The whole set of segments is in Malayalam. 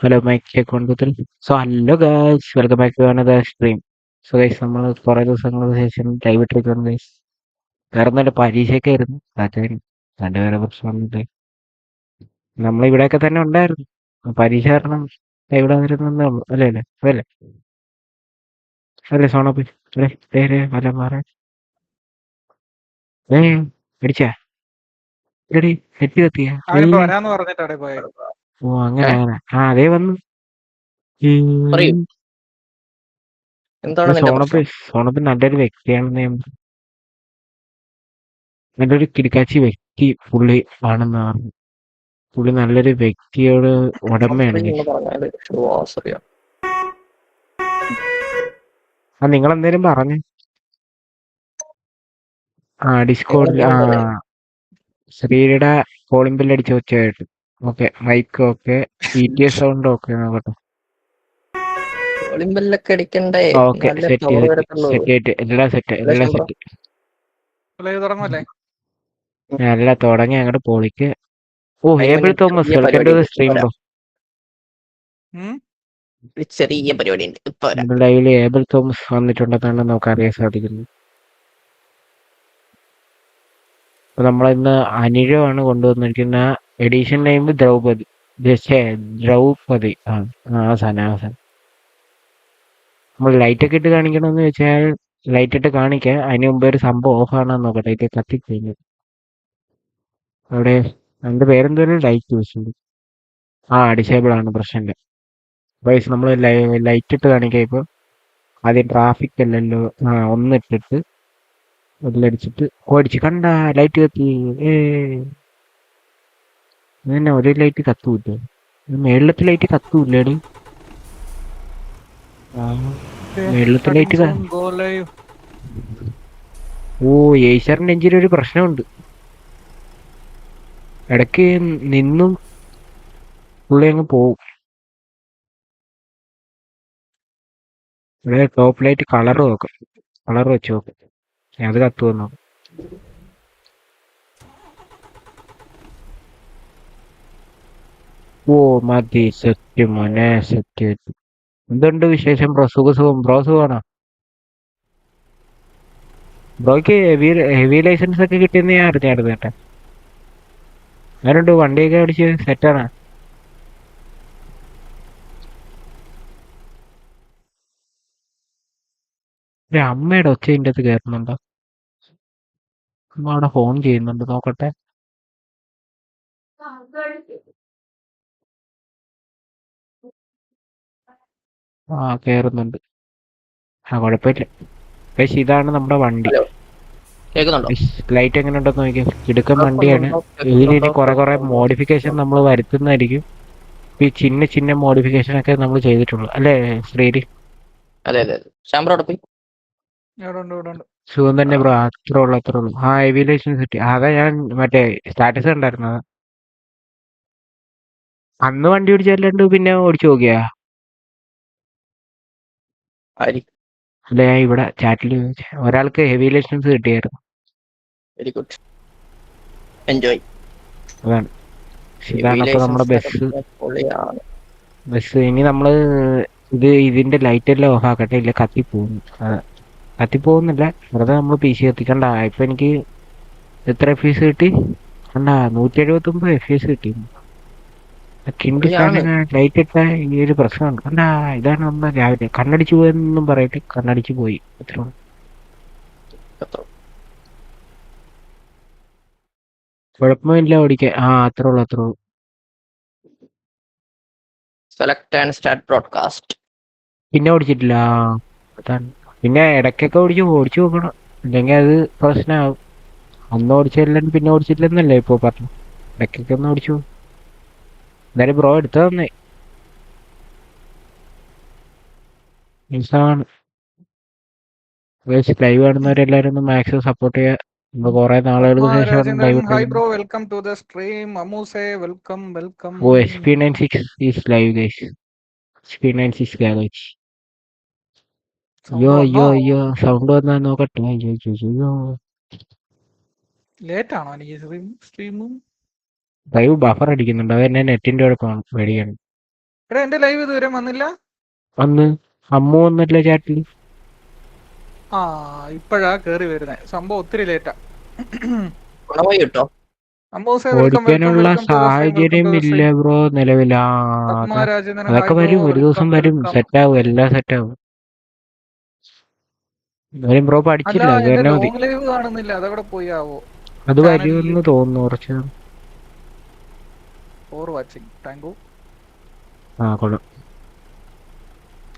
Hello mike check so hello guys welcome back to another stream so guys നമ്മൾ കുറേ ദിവസങ്ങൾക്ക് ശേഷം ലൈവ് ഇട്ടിരിക്കുന്നു ഗൈസ് വേറെ നല്ല പരീക്ഷയൊക്കെ ആയിരുന്നു. അതായിരുന്നു രണ്ടുപേരെ പ്രശ്നം വന്നിട്ട് നമ്മളിവിടെയൊക്കെ തന്നെ ഉണ്ടായിരുന്നു. പരീക്ഷ കാരണം ഇവിടെ വന്നിരുന്നേ അല്ലേ അല്ലേ? അതല്ലേ അല്ലേ സോണപ്പി അല്ലേ? പേര് വല്ല മാറ ഏ പിടിച്ചാ? എടി നെറ്റ് കത്തിയാ? അവനിപ്പോ വരാന്ന് പറഞ്ഞിട്ട് അവിടെ പോയത് ഓ അങ്ങനെ അങ്ങനെ ആ അതേ വന്നു ഈ പറയൂ. എന്താണ് നിന്റെ സോണപ്പ് പ്രശ്നം സോണപ്പ് നല്ലൊരു വ്യക്തിയാണെന്ന് ഞാൻ നല്ലൊരു കിടക്കാച്ചി വ്യക്തി പുള്ളി ആണെന്ന് പറഞ്ഞു പുള്ളി നല്ലൊരു വ്യക്തിയോട് ഉടമയാണ്. പറഞ്ഞാൽ. ആ നിങ്ങൾ എന്തേലും പറഞ്ഞു ആ ഡിസ്കോഡിൽ ആ നിങ്ങൾ പറയാം. ശ്രീയുടെ കോളിംഗ് ബില്ല് അടിച്ച് വെച്ചായിട്ട് okay mike okay P T S sound okay നോക്കട്ടെ കോളിംഗ് ബെല്ലൊക്കെ അടിക്കണ്ടേ? ഓക്കെ സെറ്റ് സെറ്റ് എല്ലാം സെറ്റ് എല്ലാം തുടങ്ങി അങ്ങോട്ട് പൊളിക്ക്. ഓ ഏബിൾ തോമസ് ചെറിയ welcome to the stream. Bro? ചെറിയ പരിപാടി ഉണ്ട്. ലൈവിൽ ഏബിൾ തോമസ് വന്നിട്ടുണ്ടെന്നാണ് നമുക്ക് അറിയാൻ സാധിക്കുന്നത്. അപ്പൊ നമ്മളിന്ന് അനിഴമാണ് കൊണ്ടുവന്നിരിക്കുന്ന എഡീഷൻ നെയിം ദ്രൗപതി ദ്രൗപദി. ആ അവസാനം അവസാനം. നമ്മൾ ലൈറ്റ് ഒക്കെ ഇട്ട് കാണിക്കണമെന്ന് വെച്ചാൽ ലൈറ്റ് ഇട്ട് കാണിക്കാം. അതിന് മുമ്പ് ഒരു സംഭവം ഓഫ് ആണെന്ന് നോക്കട്ടെ. ഇത് കത്തിക്കഴിഞ്ഞു. അവിടെ രണ്ട് പേരെന്തോരം ലൈറ്റ് വെച്ചിട്ടുണ്ട് ആ ഡിസേബിൾ ആണ് പ്രശ്നം വൈസ് നമ്മൾ ലൈറ്റ് ഇട്ട് കാണിക്കാം ഇപ്പോൾ ആദ്യം ട്രാഫിക് അല്ലല്ലോ. ആ ഒന്നിട്ടിട്ട് അതിലടിച്ചിട്ട് ഓടിച്ച് കണ്ട ലൈറ്റ് കത്തി. ഏ തന്നെ ഒരു ലൈറ്റ് കത്തൂല്ലേ? മേളിലത്തെ ലൈറ്റ് കത്തൂല്ലേടി. ഓ ഏഷ്യറിന്റെ എഞ്ചിന് ഒരു പ്രശ്നമുണ്ട്. ഇടയ്ക്ക് നിന്നും പുള്ളി അങ്ങ് പോവും. ഇവിടെ ടോപ്പ് ലൈറ്റ് കളർ നോക്കാം. കളർ വെച്ച് നോക്കാം. അത് കത്തുവന്നോ? ഓ മതി. സെറ്റ് മോനെ സെറ്റ് എന്തുണ്ട് വിശേഷം? ബ്രോ സുഖ സുഖം. ബ്രോ സുഖമാണോ? ബ്രോയ്ക്ക് ഹെവി ഹെവി ലൈസൻസ് ഒക്കെ കിട്ടിയെന്ന് ഞാൻ അറിഞ്ഞായിരുന്നു കേട്ടെ. ഞാനുണ്ട് വണ്ടിയൊക്കെ അടിച്ച് സെറ്റാണ് അമ്മയുടെ ഒച്ച ഇതിന്റെ അകത്ത് കയറുന്നുണ്ടോ? അമ്മ അവിടെ ഫോൺ ചെയ്യുന്നുണ്ട് നോക്കട്ടെ. ആ കേറുന്നുണ്ട്. ആ കുഴപ്പമില്ല. പക്ഷെ ഇതാണ് നമ്മുടെ വണ്ടി. ലൈറ്റ് എങ്ങനെ ഉണ്ടെന്ന് നോക്കിയാൽ ഇടുക്കം വണ്ടിയാണ്. ഇതിന് കുറെ കുറെ മോഡിഫിക്കേഷൻ നമ്മൾ വരുത്തുന്നതായിരിക്കും. ഈ ചിന്ന ചിന്ന മോഡിഫിക്കേഷൻ ഒക്കെ നമ്മൾ ചെയ്തിട്ടുള്ളൂ. അല്ലേ ശ്രീരി അതെ അതെ പോയി. സുഖം തന്നെ ബ്രോ അത്ര ഉള്ളു അത്ര ഉള്ളു. ആ ഹെവി സിറ്റി അതാ ഞാൻ മറ്റേ സ്റ്റാറ്റസ് ഉണ്ടായിരുന്നത് അന്ന് വണ്ടി ഓടിച്ചല്ലാണ്ട് പിന്നെ ഓടിച്ചു നോക്കിയാ? ആരി അല്ലെ ഞാൻ ഇവിടെ ചാറ്റിൽ ഒരാൾക്ക് ഹെവി ലൈസൻസ് കിട്ടിയായിരുന്നു. വെരി ഗുഡ് എൻജോയ് അതാണ്. ഇതാണ് അപ്പൊ നമ്മുടെ ബസ്. ബസ് ഇനി നമ്മൾ ഇത് ഇതിന്റെ ലൈറ്റ് എല്ലാം ഓഫ് ആക്കട്ടെ ഇല്ല കത്തി പോകും കത്തി പോകുന്നില്ല വെറുതെ നമ്മൾ പി സി കത്തിക്കണ്ട. ഇപ്പൊ എനിക്ക് എത്ര എഫ് എസ് കിട്ടി? കണ്ട നൂറ്റി എഴുപത്തി ഒമ്പത് എഫ് എസ് കിട്ടി. കിണ്ടി. ലൈറ്റ് ഇട്ട ഈ ഒരു പ്രശ്നമുണ്ട്. അല്ല ഇതാണ് നമ്മൾ രാവിലെ കണ്ണടിച്ചു പോയെന്നും പറയട്ടെ കണ്ണടിച്ചു പോയി. അത്ര കുഴപ്പമില്ല ഓടിക്കാൻ ആ അത്ര ഉള്ളു അത്ര ഉള്ളു. സെലക്ട് ആൻഡ് സ്റ്റാർട്ട് ബ്രോഡ്കാസ്റ്റ് പിന്നെ ഓടിച്ചിട്ടില്ല. അതാണ്. പിന്നെ ഇടയ്ക്കൊക്കെ ഓടിച്ചു ഓടിച്ചു നോക്കണം. അല്ലെങ്കിൽ അത് പ്രശ്നമാകും. അന്ന് ഓടിച്ചില്ല പിന്നെ ഓടിച്ചില്ലെന്നല്ലേ ഇപ്പൊ പറഞ്ഞു ഇടയ്ക്കൊക്കെ ഒന്ന് ഓടിച്ചു പോകും. എന്തായാലും ബ്രോ എടുത്തു തന്നേ ആണ്. ലൈവ് കാണുന്നവരെല്ലാരും ഒന്ന് മാക്സിമം സപ്പോർട്ട് ചെയ്യുക. നമ്മൾ കുറെ നാളുകൾക്ക് ശേഷം live hi bro welcome to the stream അമൂസെ welcome welcome oh S P nine six is live guys S P nine six garage അയ്യോ അയ്യോ അയ്യോ സൗണ്ട് വന്നാ നോക്കട്ടെ. അയ്യോ അയ്യോ ലേറ്റ് ആണോ എനിക്ക് സ്ട്രീം സ്ട്രീമും ലൈവ് ബഫർ അടിക്കുന്നുണ്ട്. അത് എന്നെ നെറ്റിന്റെ കുഴപ്പമാണ് പേടിയാണ്. എടാ എന്റെ ലൈവ് ഇതുവരെ വന്നില്ല? അന്ന് അമ്മു വന്നില്ല ചാറ്റിൽ ആ ഇപ്പോഴാ കേറി വരുന്നത് സംഭവം ഒത്തിരി ലേറ്റാ ഗുണമായി കിട്ടോ? ഓടിക്കാനുള്ള സാഹചര്യം ഇല്ല ബ്രോ നിലവിലാ. അതൊക്കെ വരും. ഒരു ദിവസം വരും. സെറ്റ് ആവും. എല്ലാം സെറ്റാവും എന്നാലും ബ്രോ പഠിച്ചില്ല അത് തന്നെ മതി. ലൈവ് കാണുന്നില്ല. അതവിടെ പോയി ആവോ? അത് വരുമെന്ന് തോന്നുന്നു കുറച്ച് ഫോർ വാച്ചിങ് താങ്ക് യു ആ കൊള്ളാം.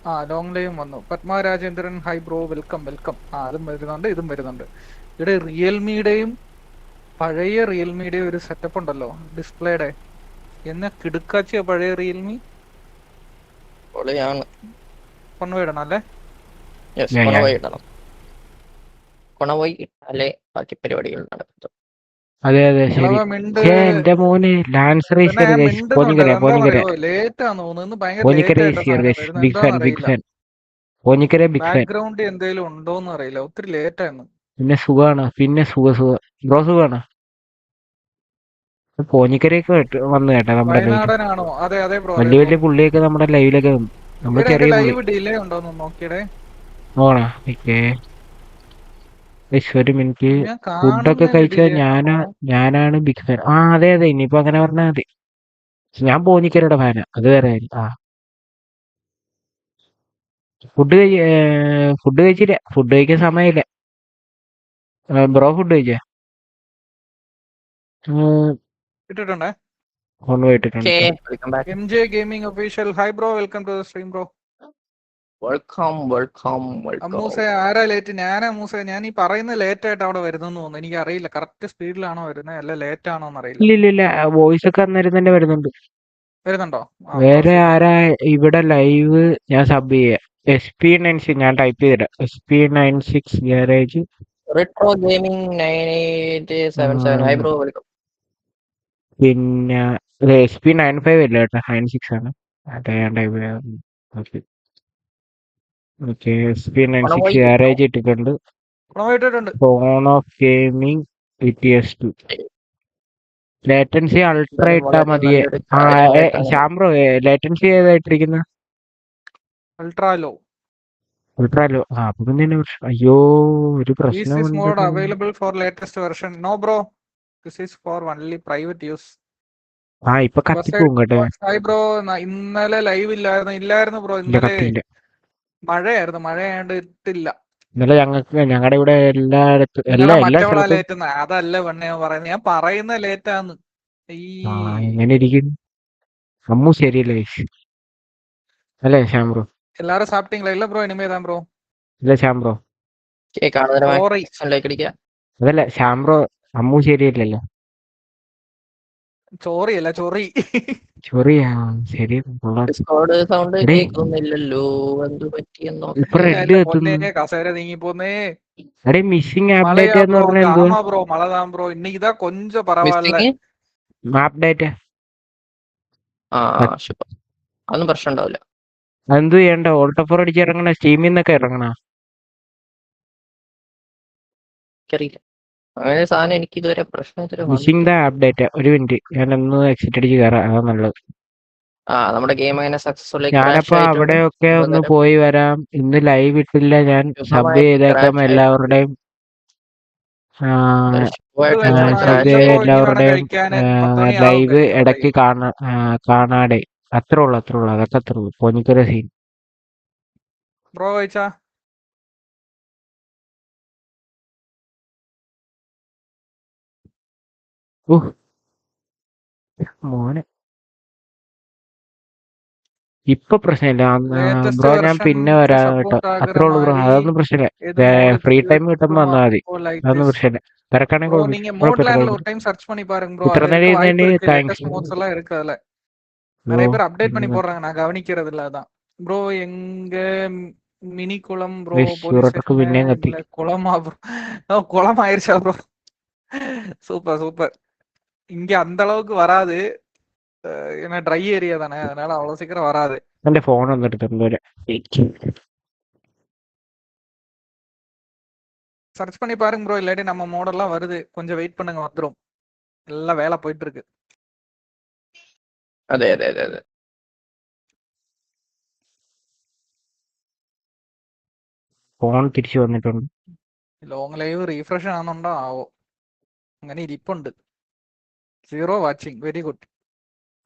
ആ ലോങ് ലൈവും വന്നു. Padmarajendran hi bro welcome welcome ആ അതും വരുന്നുണ്ട് ഇതും വരുന്നുണ്ട്. ഇവിടെ റിയൽമിയുടെയും പഴയ റിയൽമിയുടെയും ഒരു സെറ്റപ്പ് ഉണ്ടല്ലോ ഡിസ്പ്ലേയുടെ എന്നെ കിടുക്കാച്ചിയ പഴയ റിയൽമി കൊണ്ടുപോയിടണം അല്ലേ? കൊണ്ടുപോയി ഇടണം. കൊണ്ടുപോയി ഇട്ടാലേ ബാക്കി പരിപാടികൾ നടക്കത്തു അതെ അതെ ശരി. എന്റെ മോന് lance raise Ponikkara Ponikkara big fan big fan Ponikkara big fan background എന്തേലും ഉണ്ടോന്ന് അറിയില്ല. ഒത്തിരി ലേറ്റ് ആയിരുന്നു. പിന്നെ സുഖാണ്. പിന്നെ സുഖ സുഖ. ബ്രോ സുഖാണ്? പോനിക്കരയൊക്കെ കേട്ട്- വന്നു കേട്ടോ നമ്മുടെ വലിയ വലിയ പുള്ളിയൊക്കെ നമ്മുടെ ലൈവിലൊക്കെ നമ്മുടെ നമ്മൾ ചെറിയ ഓണാ ഓക്കേ. ഒരു എനിക്ക് ഫുഡൊക്കെ കഴിച്ച കഴിച്ചാൽ ഞാനാ ഞാനാണ് ബിഗ് ഫാൻ ആ അതെ അതെ ഇനിയിപ്പോ അങ്ങനെ പറഞ്ഞാൽ മതി. ഞാൻ പോന്നിക്കരുടെ ഫാനാ അത് വേറെ കാര്യം. ആ. ഫുഡ് കഴി ഫുഡ് കഴിച്ചില്ല. ഫുഡ് കഴിക്കാൻ സമയമില്ല. ബ്രോ ഫുഡ് കഴിച്ചേ? ഇട്ടിട്ടുണ്ടേ? Phone പോയിട്ടിട്ടുണ്ട് M J gaming official hi bro welcome to the stream bro welcome welcome welcome ആരാ ലേറ്റ് ഞാനാ മൂസ ഞാൻ ഈ പറയുന്ന ലേറ്റ് ആയിട്ട് അവിടെ വരുന്നെന്ന് തോന്നുന്നു. എനിക്ക് അറിയില്ല കറക്റ്റ് സ്പീഡിലാണോ വരുന്നത് അല്ല ലേറ്റ് ആണോ അറിയില്ല ഇല്ല ഇല്ല ഇല്ല. വോയിസ് ഒക്കെ അന്നേരം തന്നെ വരുന്നുണ്ട്. വരുന്നുണ്ടോ? വേറെ ആരാ ഇവിടെ ലൈവ് ഞാൻ സബ് ചെയ്യാം. എസ് പി നയൻ സിക്സ് ഞാൻ ടൈപ്പ് ചെയ്തിടാം. S P nine six garage retro gaming nine eight seven seven hi bro welcome പിന്നെ എസ് പി നയൻ ഫൈവ് അല്ല കേട്ടോ? നയൻ സിക്സ് ആണ്. അതെ ഞാൻ ടൈപ്പ് ചെയ്യാം okay S P nine six ഇട്ടിട്ടുണ്ട്. Phone off gaming E T S two latency ultra ഇട്ടാ കാര്യമായിട്ടാണ് ശ്യാംബ്രോ ലേറ്റൻസി ഏതാ ഇട്ടിരിക്കുന്ന അൾട്രാലോ അൾട്രാലോ ആ അപ്പൊ പിന്നെ അയ്യോ ഒരു പ്രശ്നം available for latest version no bro this is for only private use ആ ഇപ്പൊ കത്തിപ്പോവും കേട്ടോ. ബ്രോ ഇന്നലെ ലൈവ് ഇല്ലായിരുന്നു. ഇല്ലായിരുന്നു ബ്രോ ഇന്നലെ മഴയായിരുന്നു. മഴയായിട്ടില്ല ഇട്ടില്ല. ഇന്നലെ ഞങ്ങൾക്ക് ഞങ്ങളുടെ ഇവിടെ എല്ലായിടത്തും എല്ലാ എല്ലാ സ്ഥലത്തും ലേറ്റ് അതല്ല പെണ്ണെ ഞാൻ പറയുന്നത് ഞാൻ പറയുന്ന ലേറ്റാന്ന് ഈ എങ്ങനെ ഇരിക്കും അമ്മു ശരിയല്ലേ? അല്ലേ ശ്യാംബ്രോ എല്ലാരും സാപ്റ്റിങ്ങളെ ഇല്ല ബ്രോ ഇനിമേ താൻ ബ്രോ. ഇല്ല ശ്യാം ബ്രോ. അതല്ല ശാംബ്രോ അമ്മു ശരിയല്ലല്ലോ. ചോറി അല്ല ചൊറി ചൊറിയാ ശരി കൊള്ളാം. ഡിസ്കോഡ് സൗണ്ട് എടേ. കേൾക്കുന്നില്ലല്ലോ എന്ത് പറ്റിയെന്നോ ഇപ്പൊ റെഡ് എത്തുന്നു പൊന്നെ കസേര നീങ്ങി പോന്നേ അടേ മിസ്സിംഗ് ആപ്പ് ഡേറ്റ மழையா എന്ന് ப்ரோ പറഞ്ഞാൽ എന്തുവാ ஆமா ப்ரோ மழை தான் ப்ரோ இன்னைக்கு தான் கொஞ்சம் பரவாயில்ல മിസ്സിങ് ആപ്പ് ഡേറ്റ ആ ഷുവർ അതൊന്നും പ്രശ്നം ഉണ്ടാവില്ല അതെന്ത് ചെയ്യണ്ട ഓൾട്ടോഫോർ അടിച്ച് ഇറങ്ങണ സ്റ്റീമിൽ നിന്നൊക്കെ ഇറങ്ങണ എനിക്കറിയില്ല അങ്ങനെ സാധനം എനിക്ക് ഇതുവരെ പ്രശ്നം ഇതുവരെ മിസ്സിംഗ് ദ അപ്ഡേറ്റ് ഒരു മിനിറ്റ് ഞാൻ ഒന്ന് എക്സിറ്റ് അടിച്ച് കയറാം അതാ നല്ലത്. ആ നമ്മുടെ ഗെയിം അങ്ങനെ സക്സസ്ഫുൾ ഞാനപ്പോ അവിടെയൊക്കെ ഒന്ന് പോയി വരാം. ഇന്ന് ലൈവ് ഇട്ടില്ല. ഞാൻ സബ് ചെയ്തേക്കാം എല്ലാവരുടെയും. എല്ലാവരുടെയും ലൈവ് ഇടയ്ക്ക് കാണാ കാണാടെ അത്രേ ഉള്ളു അത്രേ ഉള്ളു. അതൊക്കെ അത്രേ ഉള്ളു. പൊന്നിക്കര സീൻ ബ്രോ കഴിച്ചാ? മോനെ. ഇപ്പൊ പ്രശ്നമില്ല. ബ്രോ ഞാൻ പിന്നെ വരാം കേട്ടോ. അത്രേ ഉള്ളൂ ബ്രോ. അതൊന്നും പ്രശ്നമില്ല. ഫ്രീ ടൈം കിട്ടുമ്പോ വന്നാൽ മതി. അതൊന്നും പ്രശ്നമില്ല. തിരക്കാണെങ്കിൽ താങ്ക്സ് நிறைய பேர் அப்டேட் பண்ணி போடுறாங்க இல்ல அதான் குளம் சூப்பர் சூப்பர் இங்க அந்த அளவுக்கு வராது. ஏன்னா ட்ரை ஏரியா தானே அதனால அவ்வளவு சீக்கிரம் வராது. എന്റെ ഫോൺ சர்ச் பண்ணி பாருங்க ப்ரோ இல்லாட்டி நம்ம மாடல்லாம் வருது. கொஞ்சம் வெயிட் பண்ணுங்க வந்துடும் எல்லாம் வேலை போயிட்டு இருக்கு. அதே അതെ അതെ അതെ ഫോൺ തിരിച്ചു വന്നിട്ടുണ്ട്. ലോങ് ലൈവ് റീഫ്രഷ് ആണെന്നുണ്ടോ? ആവോ. അങ്ങനെ ഇരിപ്പുണ്ട്. Zero watching very good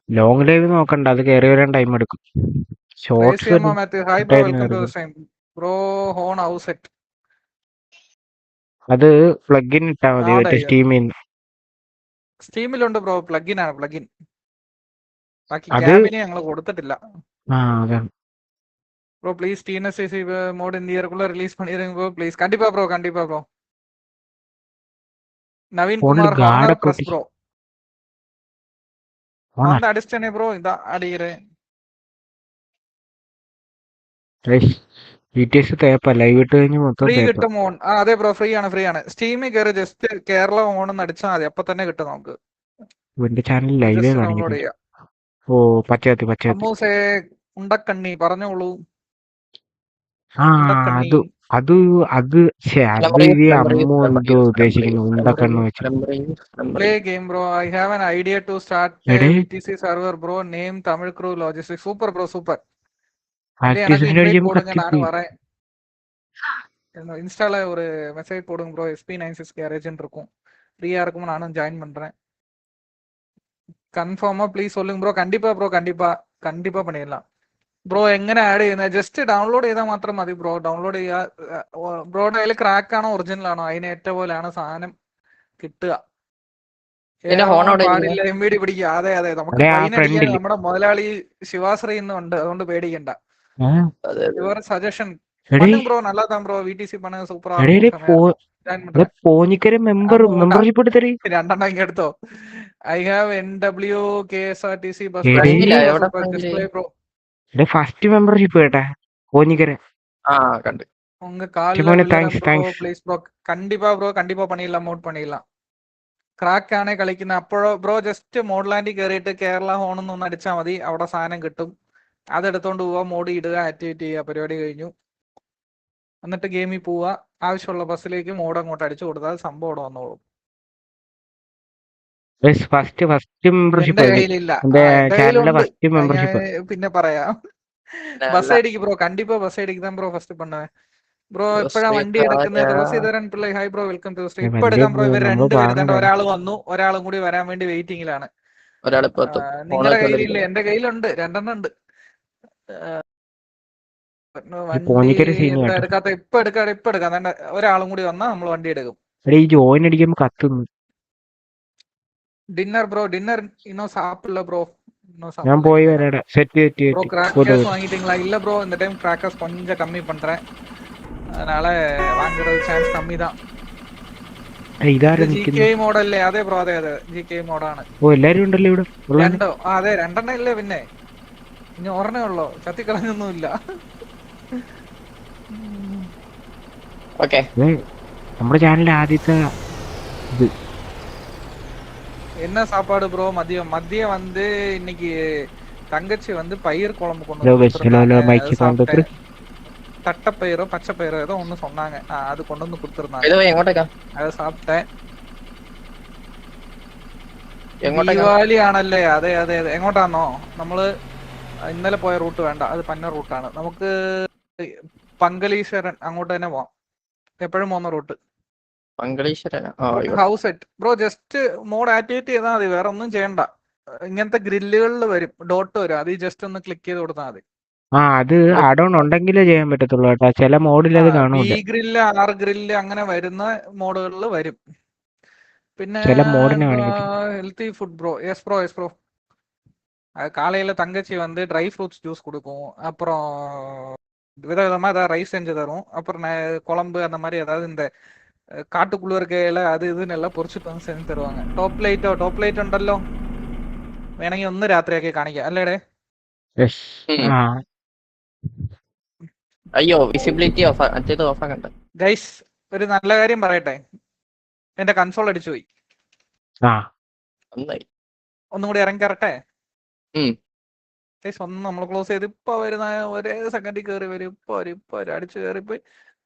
long live നോക്കണ്ട അത് കയറി വരാൻ ടൈം എടുക്കും ഷോർട്സ് മാത്യു ഹായ് ബ്രോ ഇട്ടായിരുന്നു വെൽക്കം ടു ആയിരുന്നു. Time bro horn house set അത് പ്ലഗിൻ ഇട്ടാ മതി ആടെ മറ്റേ ചെയ്യാം. സ്റ്റീമിൽ നിന്ന് സ്റ്റീമിലുണ്ട് ബ്രോ പ്ലഗിൻ ആണ് പ്ലഗിൻ ബാക്കി അത് ക്യാബിന് ഞങ്ങൾ കൊടുത്തിട്ടില്ല ആ അതാണ് ப்ரோ ப்ளீஸ் டிஎன்எஸ்சி மோட் இந்த இயருக்குள்ள ரிலீஸ் பண்ணிடுங்க ப்ரோ ப்ளீஸ் கண்டிப்பா ப்ரோ கண்டிப்பா bro Naveen Phone Kumar guard Honor press கொட்டி- ப்ரோ ഓണാ வந்து அடிச்சிட்டேனே ப்ரோ இந்த அடிக்கிறேன் ബി ടി എസ് തേപ്പ ലൈവ് ഇട്ട് കഴിഞ്ഞ് മൊത്തം ഫ്രീ തേപ്പ കിട്ടും ഓൺ ആ അതെ ബ്രോ ഫ്രീ ആണ് ഫ്രീ ആണ് സ്റ്റീമിൽ കയറി ജസ്റ്റ് കേരള ഓൺ എന്ന് അടിച്ചാൽ മതി അപ്പൊ തന്നെ കിട്ടും നമുക്ക് എന്റെ ചാനൽ ലൈവേ ജസ്റ്റ് ഡൗൺലോഡ് കാണിക്കുന്നില്ല ചെയ്യാം ഓ പച്ചകത്തി പച്ചകത്തി അമ്മൂസേ ഉണ്ടക്കണ്ണി പറഞ്ഞോളൂ ആ ഉണ്ടക്കണ്ണി അത് അത് അത് ശ്ശെ, അത് Memory ഇത് use, അമ്മു memory use, എന്തോ memory use, ഉദ്ദേശിക്കുന്നു memory use, ഉണ്ടക്കണ്ണ് വെച്ച് memory use, memory play use. Game bro I have an idea to start എടേ VTC server bro name Tamil crew logistic super bro super எனக்கு പ്രാക്ടീസിന്റെ இன்வைட் അടിക്കുമ്പോ போடுங்க நானும் കത്തിപ്പോയി வரேன் இன்ஸ்டால ஒரு மெசேஜ் போடுங்க ப்ரோ எஸ்பி நைன் சிக்ஸ் கேரேஜ்னு இருக்கும் ஃப்ரீயா இருக்கும் நானும் ஜாயின் பண்றேன் கன்ஃபார்மா ப்ளீஸ் சொல்லுங்க ப்ரோ கண்டிப்பா ப்ரோ கண்டிப்பா கண்டிப்பா பண்ணிடலாம் ബ്രോ എങ്ങനെ ആഡ് ചെയ്യുന്നത് ജസ്റ്റ് ഡൗൺലോഡ് ചെയ്താൽ മാത്രം മതി ബ്രോ. ഡൗൺലോഡ് ചെയ്യുക ബ്രോയുടെ അതിൽ ക്രാക്ക് ആണോ ഒറിജിനൽ ആണോ? അതിന് ഏറ്റ പോലെയാണ് സാധനം കിട്ടുക. പാടില്ല എം വി ഡി പിടിക്കുക. അതെ അതെ. നമുക്ക് നമ്മുടെ മുതലാളി ശിവാശ്രീ ഇന്നുണ്ട്. അതുകൊണ്ട് പേടിക്കണ്ട. Suggestion bro bro. Member membership എടുത്തോ. I have N W K S R T C bus bro ഫ്രണ്ടിലാ, എവിടെ ഫ്രണ്ടില്? ഡിസ്പ്ലേ ப்ரോ എടേ ഫസ്റ്റ് മെമ്പർഷിപ്പ് കേട്ടാ പോഞ്ഞിക്കര ஆ கண்டு உங்க கால் சிவனே, லெவல்ல thanks, bro thanks. Please bro கண்டிப்பா ப்ரோ கண்டிப்பா பண்ணிடலாம் മോഡ് பண்ணிடலாம் ക്രാക്ക് ആണ് കളിക്കുന്ന അപ്പോഴോ ബ്രോ ജസ്റ്റ് മോഡ്ലാൻഡിൽ കയറിയിട്ട് കേരള ഹോൺ ഒന്ന് അടിച്ചാൽ മതി അവിടെ സാധനം കിട്ടും അതെടുത്തോണ്ട് പോവാ മോഡ് ഇടുക ആക്ടിവേറ്റ് ചെയ്യുക പരിപാടി കഴിഞ്ഞു എന്നിട്ട് ഗെയിമിൽ പോവുക ആവശ്യമുള്ള ബസ്സിലേക്ക് മോഡ് അങ്ങോട്ട് അടിച്ചു കൊടുത്താൽ സംഭവം അവിടെ വന്നോളും ഫസ്റ്റ് ഫസ്റ്റ് മെമ്പർഷിപ്പ് എന്റെ കയ്യിലില്ല എന്റെ ആ, എന്റെ ചാനലിലെ കയ്യിലുണ്ട് ഫസ്റ്റ് ആ, മെമ്പർഷിപ്പ് ഞാൻ പിന്നെ പറയാം பஸ் அடிக்கு ப்ரோ கண்டிப்பா பஸ் அடிக்கு தான் ப்ரோ ஃபர்ஸ்ட் பண்ணுவேன் ப்ரோ Bus ഇപ്പഴാ വണ്ടി അടിക്കാ, എടുക്കുന്നത് ഞാൻ- Thulasidharan Pillai hi bro welcome to stream ഏ, ഇപ്പൊ വലിയ എടുക്കാം ബ്രോ ഇവർ നമ്മള് രണ്ടുപേരും പാടും തന്നെ വേണം. ഒരാൾ വന്നു ഒരാളും കൂടി വരാൻ വേണ്ടി വെയിറ്റിംഗിലാണ് ഒരാളിപ്പോ എത്തും നിങ്ങളുടെ ഫോണൊക്കെ കയ്യിലില്ല എന്റെ കയ്യിലുണ്ട് രണ്ടെണ്ണം ഉണ്ട് ആ, വണ്ടി പോഞ്ഞിക്കര scene എന്താ കേട്ടോ. എടുക്കാത്ത ഇപ്പൊ എടുക്കാം ഇപ്പൊ എടുക്കാം ദാണ്ടെ ഒരാളും കൂടി വന്നാൽ നമ്മൾ വണ്ടി എടുക്കും എടേ ഈ ജോയിൻ അടിക്കുമ്പോ കത്തുന്നു ഡിന്നർ ബ്രോ ഡിന്നർ இன்னும் சாப்பிடல ப்ரோ இன்னும் ഞാൻ சாப்பிடல പോയി വരാടാ set set bro set crackers வாங்கிட்டீங்களா இல்ல ப்ரோ இந்த டைம் கிராக்கர்ஸ் கொஞ்சம் கம்மி பண்றேன் அதனால வாங்குறது சான்ஸ் கம்மி தான் ഇതാരാ നിക്കുന്നു ജി മോഡല്ലേ അതെ ബ്രോ അതെ അതെ ജി കെ മോഡാണ് ഓ എല്ലാരും ഉണ്ടല്ലോ ഇവിടെ ഉള്ള രണ്ടോ ആ അതെ രണ്ടെണ്ണം ഇല്ലേ പിന്നെ ഇനി ഒരെണ്ണേ ഉള്ളോ ചത്തിക്കളഞ്ഞൊന്നുമില്ല ഓക്കെ ഏ, നമ്മുടെ ചാനലിന്റെ ആദ്യത്തെ என்ன சாப்பாடு ப்ரோ மதியம் மதியம் வந்து இன்னைக்கு தங்கச்சி வந்து பயிர் குழம்பு கொண்டு ஹலோ, வந்து guys. ஹலோ, ஹலோ, கொடுத்திருந்தாங்க. mic அது sound சாப்பிட்டேன். தட்டைப்பயிரோ பச்சை பயிரோ ஏதோ ஒண்ணு சொன்னாங்க ஆ, அது கொண்டு வந்து கொடுத்துருந்தாங்க ഇത് എങ്ങോട്ടേക്കാ அதை சாப்பிட்டேன் എങ്ങോട്ടേക്കാ ദീപാവലി ആണല്ലേ അതെ അതെ അതെ എങ്ങോട്ടാന്നോ നമ്മള് ഇന്നലെ പോയ റൂട്ട് വേണ്ട അത് പന്ന റൂട്ടാണ് നമുക്ക് പങ്കലീശ്വരൻ അങ്ങോട്ട് തന്നെ പോവാം എപ്പോഴും പോകുന്ന റൂട്ട് മംഗളീശ്വരനാ ആ ഇവിടെ House set bro just mod activate ചെയ്താൽ മതി വേറെ ഒന്നും ചെയ്യണ്ട ഇങ്ങനത്തെ ഗ്രില്ലുകളിൽ വരും ഡോട്ട് വരും അത് ജസ്റ്റ് ഒന്ന് ക്ലിക്ക് ചെയ്ത് കൊടുത്താൽ മതി ആ അത് അഡോൺ ഉണ്ടെങ്കിലേ ചെയ്യാൻ പറ്റത്തുള്ളൂ കേട്ടോ ചില മോഡിൽ അത് കാണൂല ബി ഗ്രില്ല് ആർ ഗ്രില്ല് അങ്ങനെ വരുന്ന മോഡുകളിൽ വരും പിന്നെ ചില മോഡിനെ കാണിക്കത്തില്ല. Healthy food bro yes bro yes bro காலையில தங்கச்சி வந்து ட்ரை ஃப்ரூட்ஸ் ஜூஸ் கொடுக்கும் அப்புறம் விதவிதமா ஏதாவது ரைஸ் செஞ்சு தரும் அப்புறம் ந- குழம்பு அந்த மாதிரி ஏதாவது இந்த കാട്ടുക്കുള്ള ഇല അത് ഇതിനെല്ലാം എല്ലാം പൊറിച്ചിട്ട് സെൻസ് തരുവാങ്ങ. ടോപ്പ് ലൈറ്റോ ടോപ്പ് ലൈറ്റ് ഉണ്ടല്ലോ. വേണമെങ്കിൽ ഒന്ന് രാത്രിയാക്കി കാണിക്കാം. അല്ലേടെ? അയ്യോ വിസിബിലിറ്റി ഓഫ് മറ്റേത് ഓഫ് ആക്കണ്ട. ഗൈസ് ഒരു നല്ല കാര്യം പറയട്ടെ. എന്റെ കൺസോൾ അടിച്ചു പോയി. ഒന്നും കൂടി ഇറങ്ങി തരട്ടെ ഗൈസ് ഒന്ന് നമ്മൾ ക്ലോസ് ചെയ്ത് ഇപ്പൊ വരുന്ന ഒരേ സെക്കൻഡിൽ കേറി വരും. ഇപ്പൊ വരും ഇപ്പൊ വരും. അടിച്ചു കയറിപ്പോയി.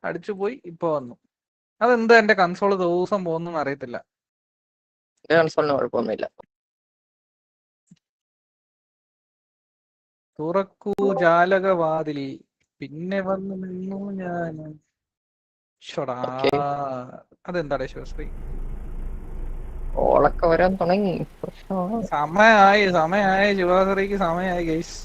അടിച്ചു പോയി ഇപ്പൊ വന്നു. അതെന്താ എന്റെ കൺസോൾ ദിവസം പോകുന്നു അറിയത്തില്ല. എന്റെ കൺസോളിന് കുഴപ്പമൊന്നുമില്ല. തുറക്കൂ ജാലകവാതിൽ. പിന്നെ വന്നു നിന്നു ഞാൻ. അതെന്താടേ ശിവശ്രീ? ഓളൊക്കെ വരാൻ തുടങ്ങി. സമയായി സമയായി ശിവാശ്രീക്ക് സമയായി ഗൈസ്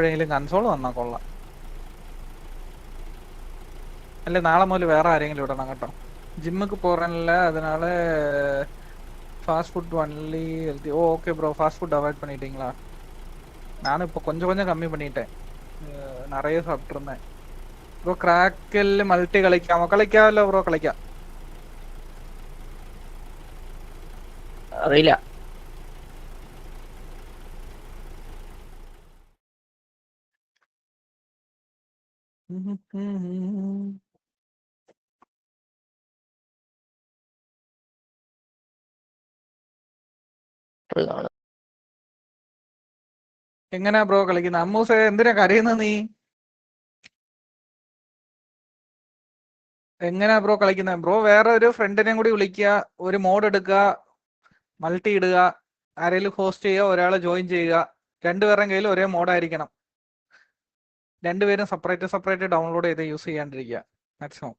എപ്പോഴെങ്കിലും കൺസോൾ വന്നാ കൊള്ളാം അല്ലെ നാളെ മുതൽ വേറെ ആരെങ്കിലും ഇടണം കേട്ടോ ജിമ്മുക്ക് പോറാനില്ല அதனால fast food only healthy oh okay bro fast food avoid பண்ணிட்டீங்களா நானும் இப்போ கொஞ்சம் கொஞ்சம் கம்மி பண்ணிட்டேன் அஹ் நிறைய சாப்பிட்டு இருந்தேன் ப்ரோ கிராக்கில் மல்டி കളിക്കാമോ കളിക്കാമല്ലോ ബ്രോ കളിക്കാം അറിയില്ല ഇതാണ്. എങ്ങനെയാ ബ്രോ കളിക്കുന്നത് അമ്മൂസ് എന്തിനാ കരയുന്നത് നീ? എങ്ങനാ ബ്രോ കളിക്കുന്നത് ബ്രോ വേറെ ഒരു ഫ്രണ്ടിനെയും കൂടി വിളിക്കുക ഒരു മോഡ് എടുക്കുക മൾട്ടി ഇടുക ആരെങ്കിലും ഹോസ്റ്റ് ചെയ്യുക ഒരാളെ ജോയിൻ ചെയ്യുക രണ്ടുപേരുടെ കയ്യിൽ ഒരേ മോഡായിരിക്കണം. രണ്ടുപേരും സെപ്പറേറ്റ് സെപ്പറേറ്റ് ഡൗൺലോഡ് ചെയ്ത് യൂസ് ചെയ്യാണ്ടിരിക്കുക മാക്സിമം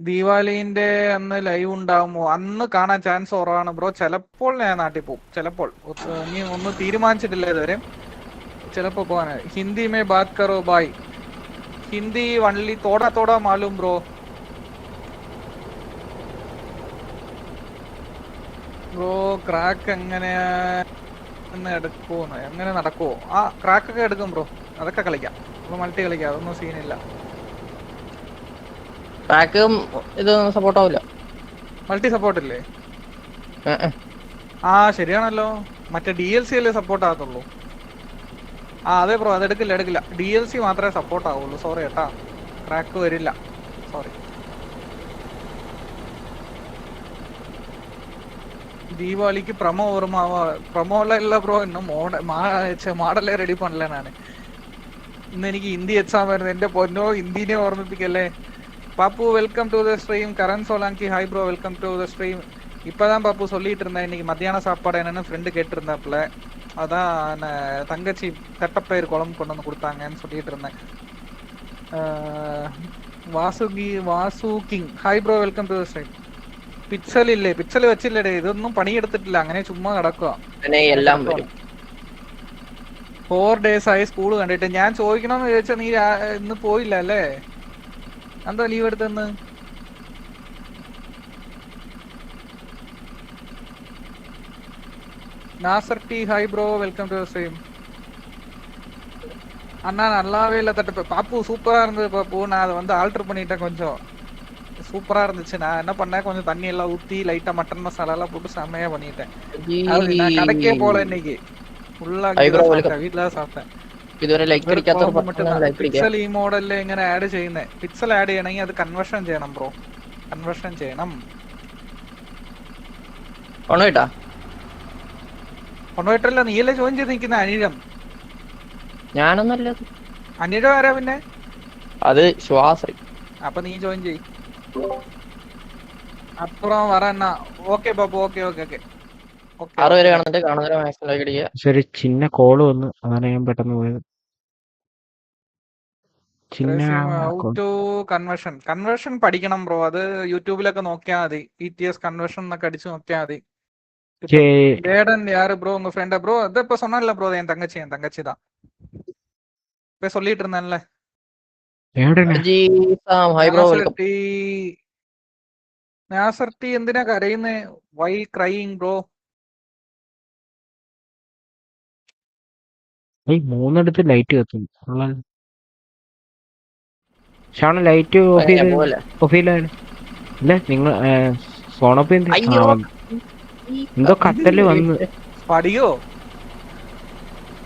ദീപാവലിന്റെ അന്ന് ലൈവ് ഉണ്ടാവുമോ അന്ന് കാണാൻ ചാൻസ് കുറവാണ് ബ്രോ ചിലപ്പോൾ ഞാൻ നാട്ടിൽ പോകും ചിലപ്പോൾ. ഇനി ഒന്നും തീരുമാനിച്ചിട്ടില്ല ഇതുവരെ. ചിലപ്പോ പോകാൻ ഹിന്ദി മേ ബാത് കറോ ബായ് ഹിന്ദി വൺലി തോടാ തോടാ മാലും ബ്രോ ബ്രോ ക്രാക്ക് എങ്ങനെ എടുക്കുമോ എങ്ങനെ നടക്കുവോ? ആ ക്രാക്ക് ഒക്കെ എടുക്കും ബ്രോ അതൊക്കെ കളിക്കാം. അപ്പൊ മൾട്ടി കളിക്കാം. അതൊന്നും സീനില്ല ക്രാക്കും ഇത് സപ്പോർട്ട് ആവില്ല മൾട്ടി സപ്പോർട്ട് ഇല്ലേ. ആ ശരിയാണല്ലോ. മറ്റേ ഡി എൽ സി അല്ലേ സപ്പോർട്ട് ആകത്തുള്ളൂ. ആ അതെ ബ്രോ അത് എടുക്കില്ല എടുക്കില്ല. ഡി എൽ സി മാത്രമേ സപ്പോർട്ട് ആവുള്ളൂ. സോറി കേട്ടാ. ക്രാക്ക് വരില്ല. സോറി ദീപാവലിക്ക് പ്രമോ ഓർമ്മ പ്രമോല ഇല്ല ബ്രോ ഇന്നും മോഡ മാഡലേ റെഡി പണില്ല ഞാൻ ഇന്ന് എനിക്ക് ഹിന്ദി എക്സാം ആയിരുന്നു എന്റെ പൊന്നോ ഹിന്ദിനെ ഓർമ്മിപ്പിക്കല്ലേ Pappu welcome to the stream Karan Solanki hi bro welcome to the stream இப்பதான் பாப்பு சொல்லிட்டு இருந்தேன் இன்னைக்கு மத்தியான சாப்பாடு என்னன்னு ஃப்ரெண்டு கேட்டிருந்தாப்புல அதான் நான் தங்கச்சி தட்டப்பயிர் குழம்பு கொண்டு வந்து கொடுத்தாங்கன்னு சொல்லிட்டு இருந்தேன் ஆஹ் Vasuki Vasu king hi bro welcome to the stream pixel ഇല്ലേ പിക്സൽ വെച്ചില്ലേ ഇതൊന്നും പണിയെടുത്തിട്ടില്ല അങ്ങനെ ചുമ്മാ കിടക്കുക പിന്നെ എല്ലാം വരും ഫോർ ഡേയ്സ് ആയി സ്കൂൾ കണ്ടിട്ട് ഞാൻ ചോദിക്കണമെന്ന് ചോദിച്ചാൽ നീ രാ- ഇന്ന് പോയില്ല അല്ലേ എന്താ ലീവ് എടുത്തെന്ന് Nasar D hi bro welcome to stream அண்ணா நல்லாவே இல்லை தட்டு பாப்பு சூப்பரா இருந்தது பாப்பு நான் அதை வந்து ஆல்டர் பண்ணிட்டேன் கொஞ்சம் சூப்பரா இருந்துச்சு நான் என்ன பண்ணேன் கொஞ்சம் தண்ணி எல்லாம் ஊத்தி லைட்டா மட்டன் மசாலா எல்லாம் போட்டு செம்மையா பண்ணிட்டேன் அது நான் கடைக்கே போல இன்னைக்கு ஃபுல்லா Hi bro, welcome. சாப்பிட்டேன் வீட்டுல தான் சாப்பிட்டேன் ഇതുവരെ ലൈക്ക് അടിക്കാത്തവർ ലൈക്ക് അടിക്കാം പിക്സൽ ഈ മോഡലിൽ എങ്ങനെ ആഡ് ചെയ്യുന്നത് പിക്സൽ ആഡ് ചെയ്യണമെങ്കിൽ അത് കൺവേർഷൻ ചെയ്യണം ബ്രോ കൺവേർഷൻ ചെയ്യണം ഓണം കേട്ടാ കൊണ്ടുപോയിട്ടല്ല നീയല്ലേ ജോയിൻ ചെയ്ത് നിൽക്കുന്ന അനിഴം ഞാനൊന്നല്ല അനിഴം ആരാ പിന്നെ അത് ശ്വാസറി അപ്പൊ നീ ജോയിൻ ചെയ് അപ്പുറം വര എന്നാ okay Babu okay okay okay ആറ് പേര് കാണുന്നുണ്ട് കാണുന്നവരെ മാക്സിമം ലൈക്ക് അടിക്കുക പക്ഷെ ഒരു ചിന്ന കോള് വന്നു അതാണ് ഞാൻ പെട്ടെന്ന് പോയത് ചിന്ന ഹൗ ടു കൺവേർഷൻ കൺവേർഷൻ പഠിക്കണം ബ്രോ അത് യൂട്യൂബിലൊക്കെ നോക്കിയാൽ മതി ഇ ടി എസ് കൺവേർഷൻ എന്നൊക്കെ അടിച്ചു നോക്കിയാൽ മതി சே- வேடன் யாரு ப்ரோ உங்க ஃப்ரெண்டா ப்ரோ அது இப்ப சொன்னல ப்ரோ என் தங்கச்சி என் தங்கச்சி தான் இப்ப சொல்லிட்டு இருந்தேன்ல എവിടെയാണ്? Aji Sam hi bro welcome. നാസർട്ടി നാസർട്ടി എന്തിനാ കരയുന്നേ? Why crying bro. മൂന്നിടത്ത് ലൈറ്റ് കത്തും. ഷാണ് ലൈറ്റ് ഓഫ് ചെയ്ത് ഓഫ് ചെയ്യലാണ് അല്ല നിങ്ങൾ. ആ, വന്നു. എന്തോ കത്തൽ വന്ന്. പടിയോ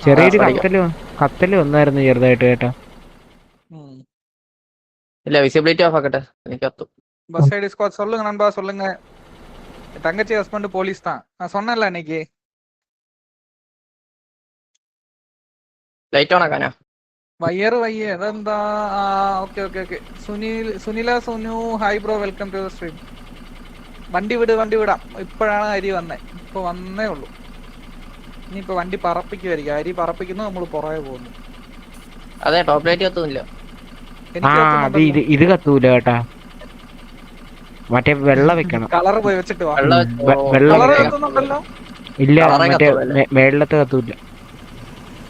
ചെറിയൊരു. കത്തൽ കത്തൽ വന്നായിരുന്നു ചെറുതായിട്ട് കേട്ടാ. ഇല്ല വിസിബിലിറ്റി ഓഫ് ആക്കട്ടെ എനിക്ക് കത്തു பஸ் சைடு ஸ்குவாட் சொல்லுங்க நண்பா சொல்லுங்க என் தங்கச்சி ஹஸ்பண்ட் போலீஸ் தான் நான் சொன்னேன்ல அன்னைக்கு ലൈറ്റ് ഓൺ ആക്കാനാ വയ്യറ് വയ്യ അതെന്താ ആ okay okay okay Sunil Sunila Sunu hi bro welcome to the stream വണ്ടി വിട് വണ്ടി വിടാം ഇപ്പോഴാണ് അരി വന്നേ ഇപ്പൊ വന്നേ ഉള്ളൂ ഇനിയിപ്പോ വണ്ടി പറപ്പിക്കുമായിരിക്കും അരി പറപ്പിക്കുന്നു നമ്മൾ പുറകെ പോകുന്നു അതെ ടോപ്പ് ലൈറ്റ് കത്തുന്നില്ല ആ അത് ഇത് ഇത് കത്തൂല കേട്ടാ. മറ്റേ വെള്ള വെക്കണം. കളർ പോയി വെച്ചിട്ട് വാ. വെള്ളം. ഇല്ല മറ്റേ മേളിലത്തെ കത്തൂല.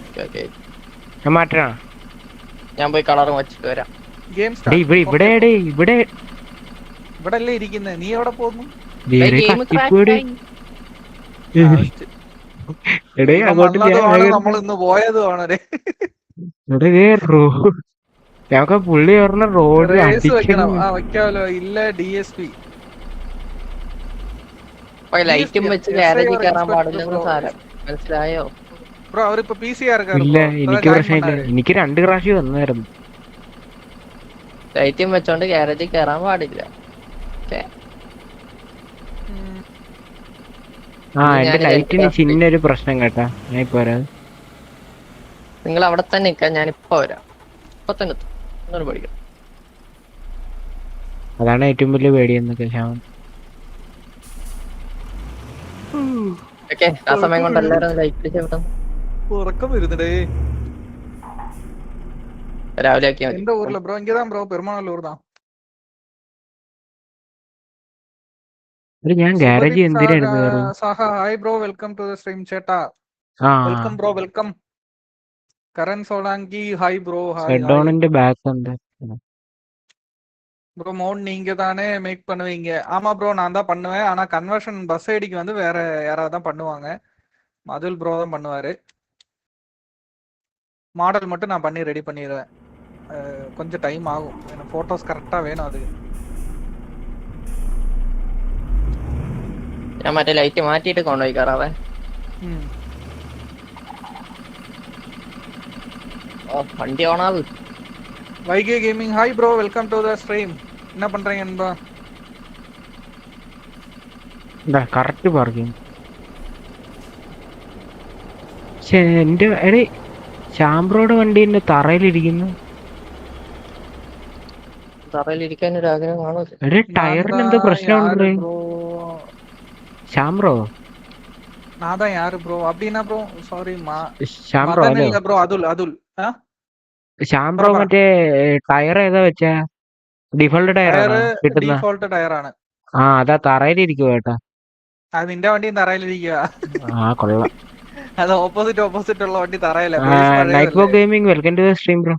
Okay, okay. ഞാൻ മാറ്റണ ഞാൻ പോയി കളർ വെച്ചിട്ട് വരാം. ഗെയിം ഇവിടെ ഇവിടെ ഇവിടെ ഇവിടെ ഇവിടെ. അല്ലേ ഇരിക്കുന്നത് നീ എവിടെ പോകുന്നു? എടേ അങ്ങോട്ട് നമ്മൾ ഇന്ന് പോയതുമാണ്. ഞങ്ങൾക്ക് പുള്ളി പറഞ്ഞ റോഡ് ഇല്ല ഡി എസ് പി അപ്പൊ ലൈറ്റും വെച്ച് yes, കയറാൻ yes, പാടില്ലെന്ന് സാരം. മനസ്സിലായോ? ബ്രോ അവരിപ്പോ പി സി ഇല്ല എനിക്ക് പ്രശ്നമില്ല. എനിക്ക് രണ്ട് പ്രാവശ്യം വന്നായിരുന്നു. ലൈറ്റും വെച്ചോണ്ട് ഗ്യാരേജിൽ കയറാൻ പാടില്ല. ആ എന്റെ ലൈറ്റിന് ചിന്നൊരു പ്രശ്നം കേട്ടാ. ഞാൻ ഇപ്പൊ വരാം. നിങ്ങൾ അവിടെ തന്നെ ഞാൻ ഇപ്പൊ വരാം. ഇപ്പൊ തന്നെ ഒന്നുകൂടെ പഠിക്കണം. അതാണ് ഏറ്റവും വലിയ പേടിയെന്നൊക്കെ ശ്യാമൻ ഓക്കെ ആ സമയം കൊണ്ട് എല്ലാവരും ഉറക്കം വരുന്നുടേ. രാവിലെ ആക്കിയാ എന്റെ ഊരിൽ ബ്രോ ഇങ്ങേതാ ബ്രോ പെരുമാണല്ലോ ഊർന്നാ. ഒരു ഞാൻ ഗാരേജ് എന്തിനായിരുന്നു സഹ hi bro welcome to the stream ചേട്ടാ. ആ. Welcome bro welcome Karan Solanki hi bro hi ഷെഡോണിന്റെ back ഉണ്ട് ப்ரோ மோன் நீங்க தானே மேக் பண்ணுவீங்க ஆமா ப்ரோ நான் தான் பண்ணுவேன் ஆனா கன்வர்ஷன் பஸ் ஐடிக்கு வந்து வேற யாராவது தான் பண்ணுவாங்க மதுல் ப்ரோ தான் பண்ணுவாரு மாடல் மட்டும் நான் பண்ணி ரெடி பண்ணிடுவேன் அஹ் கொஞ்சம் டைம் ஆகும் எனக்கு போட்டோஸ் கரெக்டா வேணும் அது ഞാൻ മറ്റേ ലൈറ്റ് മാറ്റിയിട്ട് കൊണ്ടുപോയി കയറാവേ ம் ഓ വണ്ടി ഓണാവ് VK gaming hi bro welcome to the stream என்ன பண்றீங்க நண்பா കറക്റ്റ് പാർക്കിംഗ് പക്ഷെ എന്റെ എടേ ശാംബ്രോയുടെ വണ്ടി എന്റെ തറയിലിരിക്കുന്നു തറയിൽ ഇരിക്കാൻ ഒരു ആഗ്രഹം കാണുമല്ലോ എടേ ടയറിന് എന്തോ പ്രശ്നമുണ്ട് ப்ரோ ശാംബ്രോ நான் தான் யாரு ப்ரோ அப்படின்னா ப்ரோ சாரி மா ശാംബ്രോ மதன் അല്ലേ இல்ல ப்ரோ அதுல் அதுல் ஆ ശാംബ്രോ മറ്റേ ടയർ ഏതാ വെച്ചാ? ഡിഫോൾട്ട് ടയർ കിട്ടുന്ന? ഡീഫോൾട്ട് ടയറാണ്. ആ അതാ തറയിലിരിക്കുവോ ഏട്ടാ അത് നിന്റെ വണ്ടിയും തറയിലിരിക്കുക ആ കൊള്ളാം. അത് ഓപ്പോസിറ്റ് ഓപ്പോസിറ്റ് ഉള്ള വണ്ടി തറയില്ല? നൈറ്റ് ബോ gaming welcome to stream bro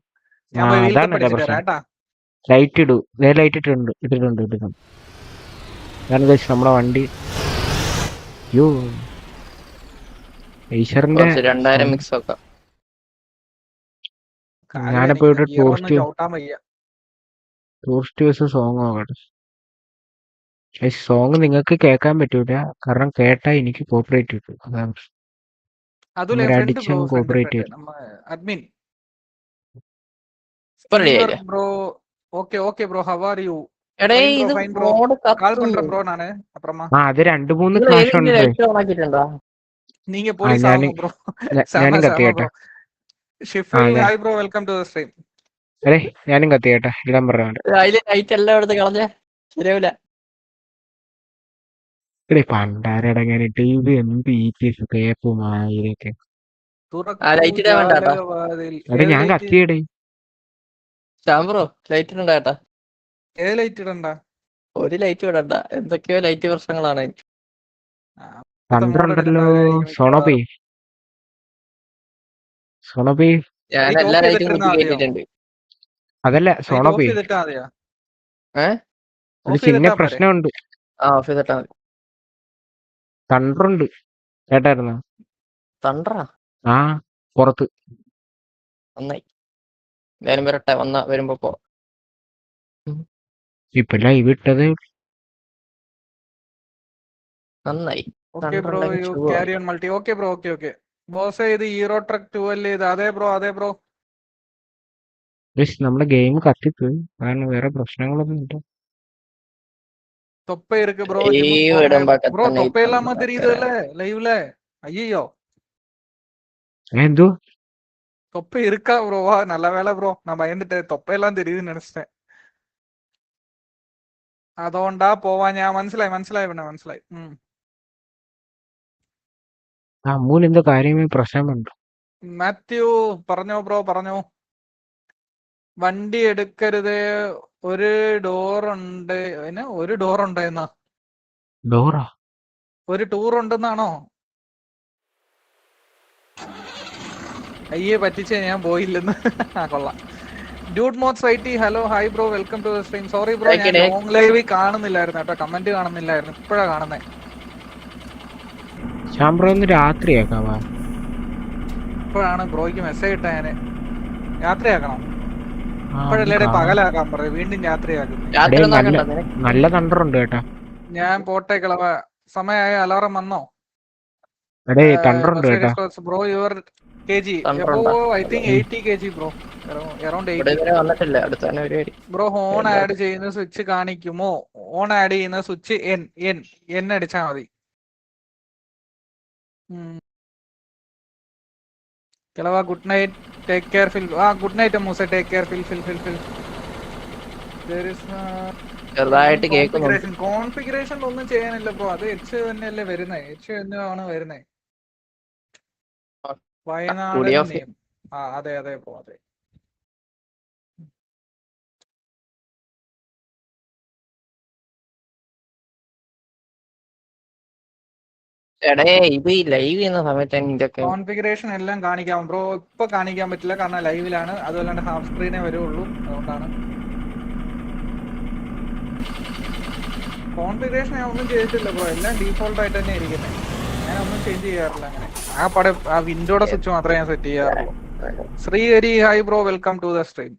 അതാണ് പ്രശ്നം. ലൈറ്റ് ഇടൂ. ദേ ലൈറ്റ് ഇട്ടിട്ടുണ്ട് ഇട്ടിട്ടുണ്ട് ഇട്ടിട്ടുണ്ട്. ഞാൻ വെച്ച് നമ്മളെ വണ്ടി. യോ ഈശ്വറിന്റെ രണ്ടായിരം മിക്സ് ഒക്കെ കാൽ ഞാനിപ്പോ ഇവിടെ ടൂറിസ്റ്റ് ടൂറിസ്റ്റ് ബസ് സോങ് നോക്കട്ടെ സോങ് നിങ്ങൾക്ക് കേൾക്കാൻ പറ്റൂല. കാരണം കേട്ടാ എനിക്ക് കോപ്പറേറ്റ് കിട്ടും. അതാണ്. അടിച്ചും corporate admin bro bro how are you അത് രണ്ട് മൂന്ന് ക്ലാഷ് ഉണ്ട് നീങ്ങ പോയി ബ്രോ ഞാനും കത്തിയാട്ടെ hi bro welcome to the stream. അതെ ഞാനും കത്തി കേട്ടെ പറഞ്ഞുണ്ട് അതിൽ എല്ലാം എടുത്ത് കളഞ്ഞ ശരിയാവില്ല ഇവിടെ പണ്ടാരടങ്ങാനിട്ട് ഇത് എന്ത് ഈ. എടാ ഞാൻ കത്തിയടേ. ചാമ്പ്രോ ലൈറ്റ് ഇടണ്ട കേട്ടാ. ഏത് ലൈറ്റ് ഇടണ്ട? ഒരു ലൈറ്റ് ഇടണ്ട എന്തൊക്കെയോ ലൈറ്റ് പ്രശ്നങ്ങളാണ്. ഇടുന്നതായിരിക്കും സോണോപ്പി. സോണോപ്പി ഞാൻ എല്ലാ? കേട്ടിട്ടുണ്ട്. അതല്ല സോണോപ്പി? ഒരു ചിന്ന? പ്രശ്നമുണ്ട്. ആ ഓഫ് ചെയ്തിട്ടാ മതി. തണ്ടറുണ്ട്. കേട്ടായിരുന്നോ? തണ്ടറാ? ആ പുറത്ത്. നന്നായി. ഞാനും വരട്ടെ വന്ന വരുമ്പോ പോ. ഇപ്പൊ ലൈവ് ഇട്ടത് നന്നായി. Okay bro you. Carry on multi okay bro okay okay boss ഇത് ഹീറോ ട്രക്ക് ടു അല്ലേ ഇത് അതെ ബ്രോ അതെ ബ്രോ ഗയ്സ്, നമ്മുടെ ഗെയിം കത്തിപ്പോയി കാരണം വേറെ പ്രശ്നങ്ങളൊന്നും ഇല്ല தொப்பை இருக்கு ப்ரோ Live இடம் பக்கத்துல ப்ரோ night தொப்பை இல்லாம வந்து தெரியுது இல்ல லைவ்ல ஐயோ ഏ, എന്തോ தொப்பை இருக்கா ப்ரோ நல்ல வேலை ப்ரோ நான் பயந்துட்டேன் தொப்பையெல்லாம் தெரியுதுன்னு நினைச்சிட்டேன் അതുകൊണ്ടാ പോവാൻ ഞാൻ മനസ്സിലായി മനസ്സിലായി പിന്നെ മനസ്സിലായി ഉം. ആ അമ്മൂന് എന്തോ കാര്യമായി പ്രശ്നമുണ്ട്. മാത്യു പറഞ്ഞോ ബ്രോ പറഞ്ഞോ. വണ്ടി എടുക്കരുത്. ഒരു ഡോർ ഉണ്ട്. പിന്നെ ഒരു ഡോർ ഉണ്ടെന്നാ? ഡോറാ ഒരു ടൂർ ഉണ്ടെന്നാണോ? അയ്യേ പറ്റിച്ച ഞാൻ പോയില്ലെന്ന്. ആ കൊള്ളാം. ഡ്യൂഡ് മോത്ത് സൈറ്റി hello hi bro welcome to the stream sorry bro ഞാൻ ലോങ് ലൈവ് കാണുന്നില്ലായിരുന്നു കേട്ടോ. കമന്റ് കാണുന്നില്ലായിരുന്നു. ഇപ്പഴാ ഒന്ന് രാത്രിയാക്കാവാ? ഇപ്പോഴാണ് ബ്രോയ്ക്ക് മെസ്സേജ് ഇട്ട ഞാൻ രാത്രിയാക്കണം ഇപ്പോഴല്ലേ പകലാക്കാൻ പറയും വീണ്ടും രാത്രിയാക്കും. രാത്രി എടേ, നല്ല- തണ്ടറുണ്ട് കേട്ടാ. ഞാൻ പോട്ടെ കിളവ സമയമായ അലാറം വന്നോ? എടേ തണ്ടറുണ്ട് കേട്ടാ. Bro your K G. I think eighty K G bro. Bro horn add ചെയ്യുന്ന സ്വിച്ച് കാണിക്കുമോ? ഓൺ ആഡ് ചെയ്യുന്ന സ്വിച്ച് എൻ എൻ എൻ അടിച്ചാ മതി. കിളവ good night take care Phil ആ good night Moosa take care Phil Phil Phil Phil ചെറുതായിട്ട് കേൾക്കുന്നു കോൺഫിഗറേഷൻ ഒന്നും ചെയ്യാനില്ല ഇപ്പൊ അത് എച്ച് തന്നെയല്ലേ വരുന്നേ? എച്ച് തന്നെയാണ് വരുന്നേ. ആ, വയനാട് ആ അതെ അതെ ബ്രോ അതെ. എടേ ഇത് ലൈവ് ചെയ്യുന്ന സമയത്താണ് ഇതൊക്കെ കോൺഫിഗറേഷൻ എല്ലാം കാണിക്കാം. ബ്രോ ഇപ്പൊ കാണിക്കാൻ പറ്റില്ല. കാരണം ലൈവിലാണ് അതുപോലെ ഹാഫ് സ്ക്രീനേ വരുള്ളൂ. അതുകൊണ്ടാണ്. കോൺഫിഗറേഷൻ ഞാൻ ഒന്നും ചെയ്തിട്ടില്ല ബ്രോ എല്ലാം ഡീഫോൾട്ട് ആയിട്ട് തന്നെ ഇരിക്കുന്നത് ഞാൻ ഒന്നും ചേഞ്ച് ചെയ്യാറില്ല അങ്ങനെ. ആ പടം ആ വിൻഡോയുടെ സ്വിച്ച് മാത്രമേ ഞാൻ സെറ്റ് ചെയ്യാറുള്ളൂ. Sreehari hi bro welcome to the stream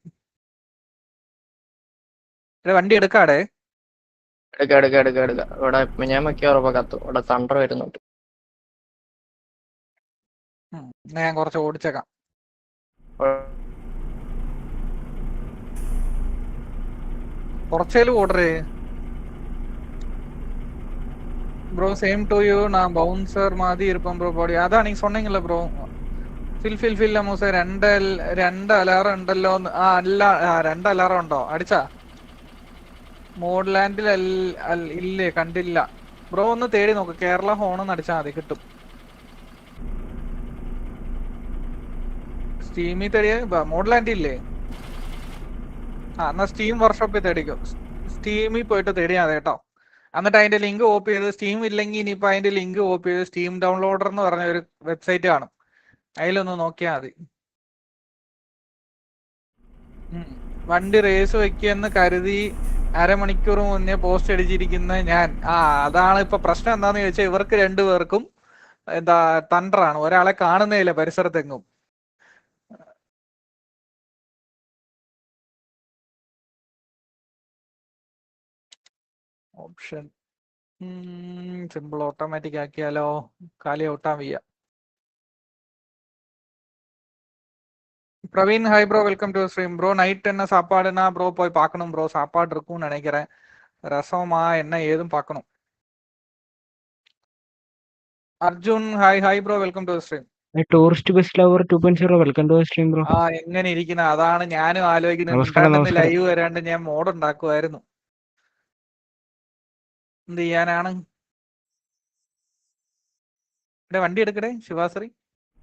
വണ്ടി എടുക്കാടെ എടുക്കാം എടുക്കാം എടുക്കാം എടുക്കാം. ഇവിടെ ഞാൻ മിക്കവാറും കത്തും. ഇവിടെ തണ്ടർ വരുന്നുണ്ട്. ഉം, എന്നാ ഞാൻ കുറച്ച് ഓടിച്ചേക്കാം കുറച്ചേലും order bro same to you நான் பவுன்சர் மாதிரி இருப்பேன் ப்ரோ பாடி அதான் நீங்க சொன்னீங்கல்ல ப்ரோ ഫിൽ ഫിൽ ഫിൽ മൂസ രണ്ട് അൽ- രണ്ട് അലാറം ഉണ്ടല്ലോ എന്ന്- ആ അല്ല ആ, രണ്ട് അലാറം ഉണ്ടോ അടിച്ചാ മോഡ്ലാൻഡിൽ അൽ- അൽ- ഇല്ലേ കണ്ടില്ല ബ്രോ ഒന്ന് തേടി നോക്ക് കേരള ഹോണെന്ന് അടിച്ചാൽ മതി കിട്ടും സ്റ്റീമിൽ തേടിയ ആൻഡ് ഇല്ലേ? ആ എന്നാ സ്റ്റീം വർക്ക്ഷോപ്പിൽ തേടിക്കോ. സ്റ്റീമിൽ പോയിട്ട് തേടിയാ കേട്ടോ. എന്നിട്ട് അതിന്റെ ലിങ്ക് ഓപ്പ് ചെയ്ത് സ്റ്റീം ഇല്ലെങ്കിൽ ഇനിയിപ്പോ അതിന്റെ ലിങ്ക് ഓപ്പ് ചെയ്ത് സ്റ്റീം ഡൗൺലോഡർ എന്ന് പറഞ്ഞ ഒരു വെബ്സൈറ്റ് കാണും. അതിലൊന്ന് നോക്കിയാൽ മതി. വണ്ടി റേസ് വെക്കുമെന്ന് കരുതി അരമണിക്കൂർ മുന്നേ പോസ്റ്റ് അടിച്ചിരിക്കുന്ന ഞാൻ. ആ അതാണ് ഇപ്പൊ പ്രശ്നം എന്താന്ന് ചോദിച്ചാൽ ഇവർക്ക് രണ്ടുപേർക്കും എന്താ തണ്ടറാണ് ഒരാളെ കാണുന്നേയില്ല പരിസരത്തെങ്ങും. ഓപ്ഷൻ സിമ്പിൾ ഓട്ടോമാറ്റിക് ആക്കിയാലോ കാലി ഔട്ടാൻ വയ്യ Praveen hi bro welcome to stream bro night என்ன சாப்பாடுனா ப்ரோ போய் பார்க்கணும் ப்ரோ சாப்பாடு இருக்கும்னு நினைக்கிறேன் ரசமா என்ன ஏதும் பார்க்கணும் Arjun hi hi bro welcome to stream tourist bus lover two point zero welcome to stream bro ആ എങ്ങനെ ഇരിക്കുന്ന അതാണ് ഞാനും ആലോചിക്കുന്നത് നമസ്കാരം, മിണ്ടാണ്ട് നമസ്കാരം. ലൈവ് വരാണ്ട് ഞാൻ മോഡ് ഉണ്ടാക്കുമായിരുന്നു എന്ത് ചെയ്യാനാണ്? ഇവിടെ വണ്ടി എടുക്കടേ ശിവാശ്രീ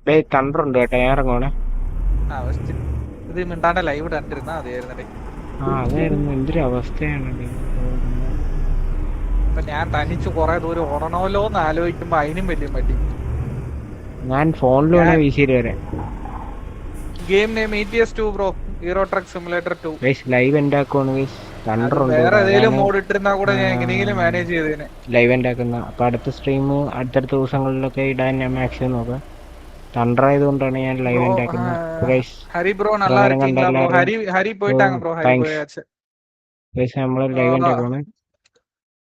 ഡേ തണ്ടറുണ്ട് കേട്ടോ ഞാൻ ഇറങ്ങണേ ആ ഇത് മിണ്ടാണ്ട ലൈവ് കണ്ടിരുന്നാ മതിയായിരുന്നേ ആ അതായിരുന്നു എന്തൊരു അവസ്ഥയാണ്. ഇപ്പൊ ഞാൻ തനിച്ച് കൊറേ ദൂരം ഓടണമല്ലോ എന്ന് ആലോചിക്കുമ്പോ അതിനും വലിയ മടി. ഞാൻ ഫോണിൽ വേണേ വീശിയിൽ വരാം. Game name E T S two bro Euro truck simulator two live എന്റെ തണ്ടറുണ്ട് വേറെ ഏതെങ്കിലും മോഡ് ഇട്ടിരുന്നാ ലൈവ് ഉണ്ടാക്കുന്ന. അപ്പൊ അടുത്ത സ്ട്രീം അടുത്തടുത്ത ദിവസങ്ങളിലൊക്കെ ഇടാൻ ഞാൻ മാക്സിമം നോക്കാം. തണ്ടർ ആയതുകൊണ്ടാണ് ഞാൻ ലൈവ് ഉണ്ടാക്കുന്നത്. ഹരി ബ്രോ ഹരി ഹരി ബ്രോ നമ്മൾ ലൈവ് ഉണ്ടാക്കണം